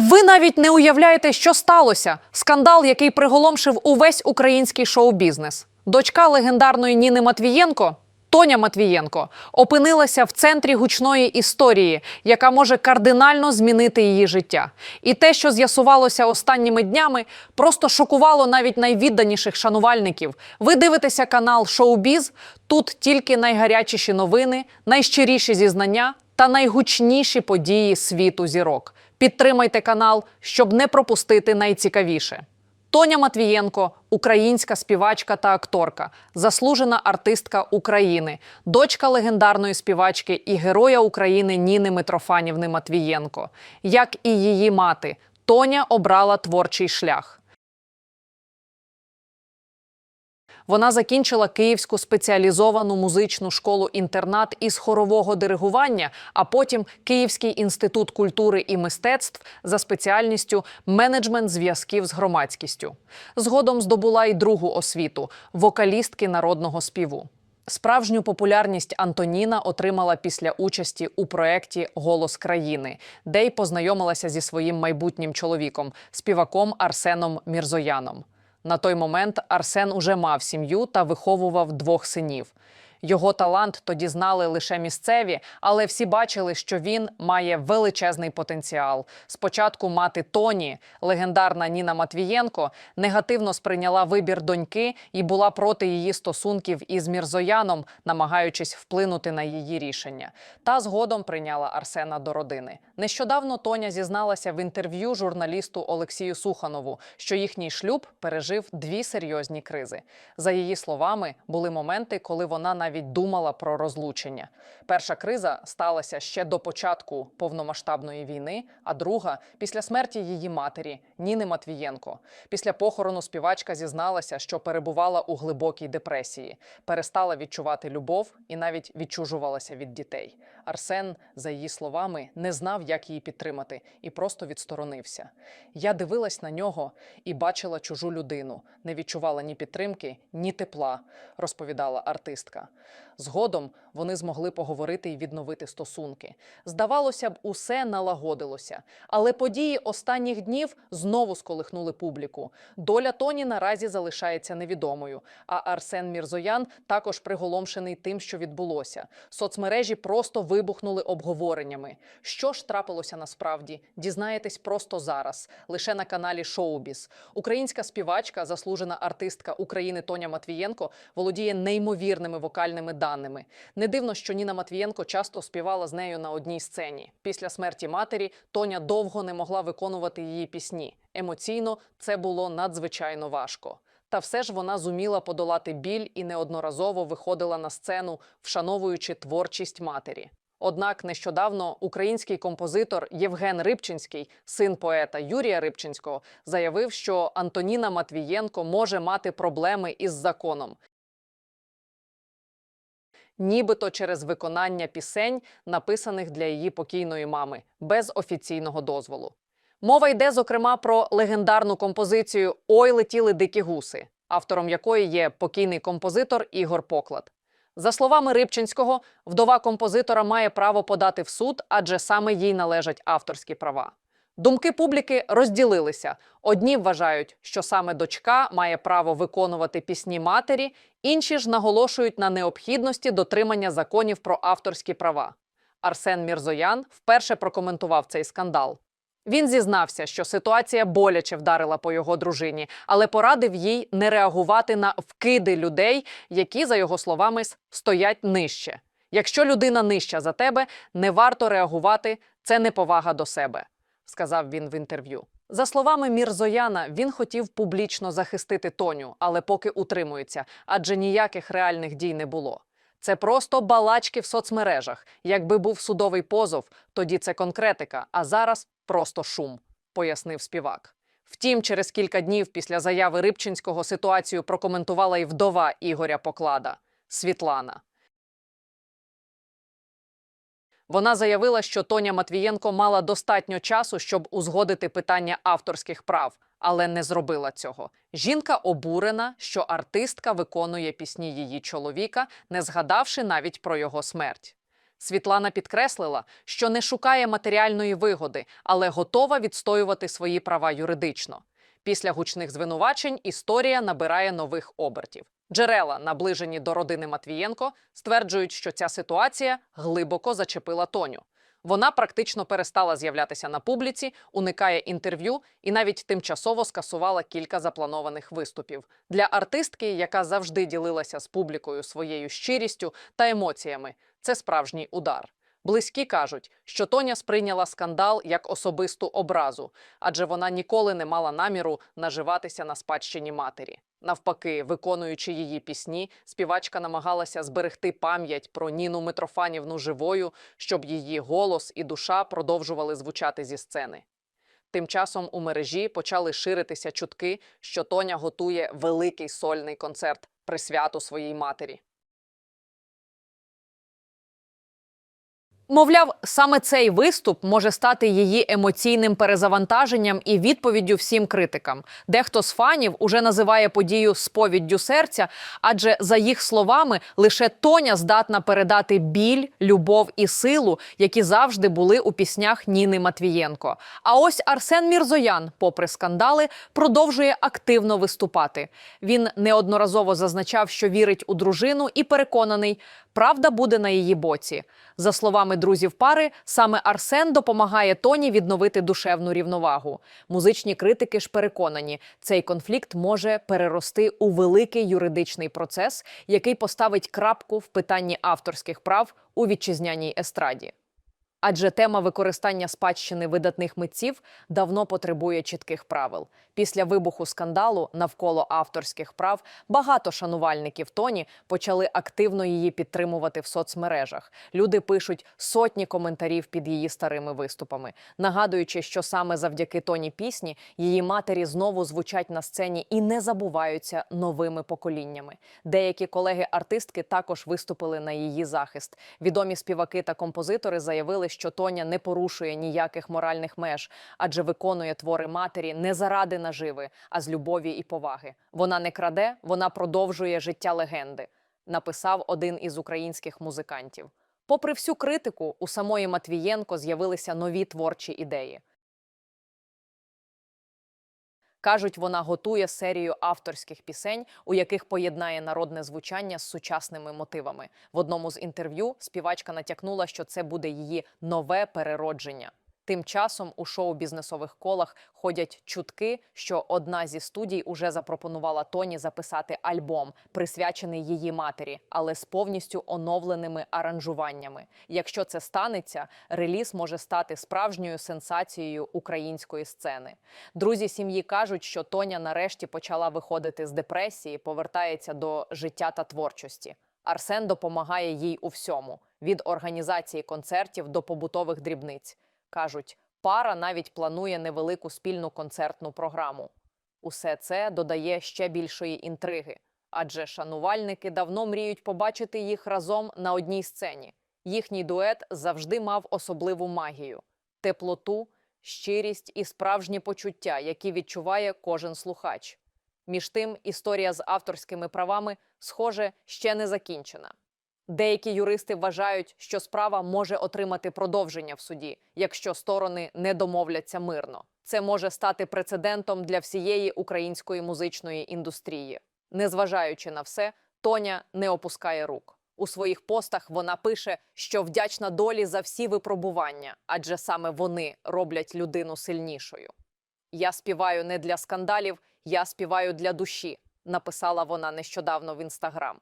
Ви навіть не уявляєте, що сталося. Скандал, який приголомшив увесь український шоу-бізнес. Дочка легендарної Ніни Матвієнко. Тоня Матвієнко опинилася в центрі гучної історії, яка може кардинально змінити її життя. І те, що з'ясувалося останніми днями, просто шокувало навіть найвідданіших шанувальників. Ви дивитеся канал Шоу-Біз. Тут тільки найгарячіші новини, найщиріші зізнання та найгучніші події світу зірок. Підтримайте канал, щоб не пропустити найцікавіше. Тоня Матвієнко, українська співачка та акторка, заслужена артистка України, дочка легендарної співачки і героя України Ніни Митрофанівни Матвієнко. Як і її мати, Тоня обрала творчий шлях. Вона закінчила Київську спеціалізовану музичну школу-інтернат із хорового диригування, а потім Київський інститут культури і мистецтв за спеціальністю менеджмент зв'язків з громадськістю. Згодом здобула й другу освіту вокалістки народного співу. Справжню популярність Антоніна отримала після участі у проєкті Голос країни, де й познайомилася зі своїм майбутнім чоловіком, співаком Арсеном Мірзояном. На той момент Арсен уже мав сім'ю та виховував двох синів. Його талант тоді знали лише місцеві, але всі бачили, що він має величезний потенціал. Спочатку мати Тоні, легендарна Ніна Матвієнко, негативно сприйняла вибір доньки і була проти її стосунків із Мірзояном, намагаючись вплинути на її рішення. Та згодом прийняла Арсена до родини. Нещодавно Тоня зізналася в інтерв'ю журналісту Олексію Суханову, що їхній шлюб пережив дві серйозні кризи. За її словами, були моменти, коли вона навіть думала про розлучення. Перша криза сталася ще до початку повномасштабної війни, а друга після смерті її матері Ніни Матвієнко. Після похорону співачка зізналася, що перебувала у глибокій депресії, перестала відчувати любов і навіть відчужувалася від дітей. Арсен, за її словами, не знав, як її підтримати, і просто відсторонився. Я дивилась на нього і бачила чужу людину, не відчувала ні підтримки, ні тепла, розповідала артистка. Згодом вони змогли поговорити і відновити стосунки. Здавалося б, усе налагодилося. Але події останніх днів знову сколихнули публіку. Доля Тоні наразі залишається невідомою. А Арсен Мірзоян також приголомшений тим, що відбулося. Соцмережі просто вибухнули обговореннями. Що ж трапилося насправді? Дізнаєтесь просто зараз, лише на каналі Шоубіс. Українська співачка, заслужена артистка України Тоня Матвієнко, володіє неймовірними вокальними даними. Не дивно, що Ніна Матвієнко часто співала з нею на одній сцені. Після смерті матері Тоня довго не могла виконувати її пісні. Емоційно це було надзвичайно важко. Та все ж вона зуміла подолати біль і неодноразово виходила на сцену, вшановуючи творчість матері. Однак нещодавно український композитор Євген Рибчинський, син поета Юрія Рибчинського, заявив, що Антоніна Матвієнко може мати проблеми із законом. Нібито через виконання пісень, написаних для її покійної мами, без офіційного дозволу. Мова йде, зокрема, про легендарну композицію Ой летіли дикі гуси, автором якої є покійний композитор Ігор Поклад. За словами Рибчинського, вдова композитора має право подати в суд, адже саме їй належать авторські права. Думки публіки розділилися. Одні вважають, що саме дочка має право виконувати пісні матері, інші ж наголошують на необхідності дотримання законів про авторські права. Арсен Мірзоян вперше прокоментував цей скандал. Він зізнався, що ситуація боляче вдарила по його дружині, але порадив їй не реагувати на вкиди людей, які, за його словами, стоять нижче. Якщо людина нижча за тебе, не варто реагувати, це неповага до себе, сказав він в інтерв'ю. За словами Мірзояна, він хотів публічно захистити Тоню, але поки утримується, адже ніяких реальних дій не було. Це просто балачки в соцмережах. Якби був судовий позов, тоді це конкретика, а зараз просто шум, пояснив співак. Втім, через кілька днів після заяви Рибчинського ситуацію прокоментувала і вдова Ігоря Поклада Світлана. Вона заявила, що Тоня Матвієнко мала достатньо часу, щоб узгодити питання авторських прав, але не зробила цього. Жінка обурена, що артистка виконує пісні її чоловіка, не згадавши навіть про його смерть. Світлана підкреслила, що не шукає матеріальної вигоди, але готова відстоювати свої права юридично. Після гучних звинувачень історія набирає нових обертів. Джерела, наближені до родини Матвієнко, стверджують, що ця ситуація глибоко зачепила Тоню. Вона практично перестала з'являтися на публіці, уникає інтерв'ю і навіть тимчасово скасувала кілька запланованих виступів. Для артистки, яка завжди ділилася з публікою своєю щирістю та емоціями, це справжній удар. Близькі кажуть, що Тоня сприйняла скандал як особисту образу, адже вона ніколи не мала наміру наживатися на спадщині матері. Навпаки, виконуючи її пісні, співачка намагалася зберегти пам'ять про Ніну Митрофанівну живою, щоб її голос і душа продовжували звучати зі сцени. Тим часом у мережі почали ширитися чутки, що Тоня готує великий сольний концерт присвяту своїй матері. Мовляв, саме цей виступ може стати її емоційним перезавантаженням і відповіддю всім критикам. Дехто з фанів уже називає подію сповіддю серця, адже за їх словами, лише Тоня здатна передати біль, любов і силу, які завжди були у піснях Ніни Матвієнко. А ось Арсен Мірзоян, попри скандали, продовжує активно виступати. Він неодноразово зазначав, що вірить у дружину, і переконаний, правда буде на її боці. За словами друзів пари, саме Арсен допомагає Тоні відновити душевну рівновагу. Музичні критики ж переконані, цей конфлікт може перерости у великий юридичний процес, який поставить крапку в питанні авторських прав у вітчизняній естраді. Адже тема використання спадщини видатних митців давно потребує чітких правил. Після вибуху скандалу навколо авторських прав багато шанувальників Тоні почали активно її підтримувати в соцмережах. Люди пишуть сотні коментарів під її старими виступами, нагадуючи, що саме завдяки тоні пісні її матері знову звучать на сцені і не забуваються новими поколіннями. Деякі колеги-артистки також виступили на її захист. Відомі співаки та композитори заявили, що Тоня не порушує ніяких моральних меж, адже виконує твори матері не заради наживи, а з любові і поваги. Вона не краде, вона продовжує життя легенди. Написав один із українських музикантів. Попри всю критику, у самої Матвієнко з'явилися нові творчі ідеї. Кажуть, вона готує серію авторських пісень, у яких поєднає народне звучання з сучасними мотивами. В одному з інтерв'ю співачка натякнула, що це буде її нове переродження. Тим часом у шоу-бізнесових колах ходять чутки, що одна зі студій уже запропонувала Тоні записати альбом, присвячений її матері, але з повністю оновленими аранжуваннями. Якщо це станеться, реліз може стати справжньою сенсацією української сцени. Друзі сім'ї кажуть, що Тоня нарешті почала виходити з депресії, повертається до життя та творчості. Арсен допомагає їй у всьому: від організації концертів до побутових дрібниць. Кажуть, пара навіть планує невелику спільну концертну програму. Усе це додає ще більшої інтриги, адже шанувальники давно мріють побачити їх разом на одній сцені. Їхній дует завжди мав особливу магію, теплоту, щирість і справжні почуття, які відчуває кожен слухач. Між тим, історія з авторськими правами, схоже, ще не закінчена. Деякі юристи вважають, що справа може отримати продовження в суді, якщо сторони не домовляться мирно. Це може стати прецедентом для всієї української музичної індустрії. Незважаючи на все, Тоня не опускає рук. У своїх постах вона пише, що вдячна долі за всі випробування, адже саме вони роблять людину сильнішою. Я співаю не для скандалів, я співаю для душі, написала вона нещодавно в інстаграм.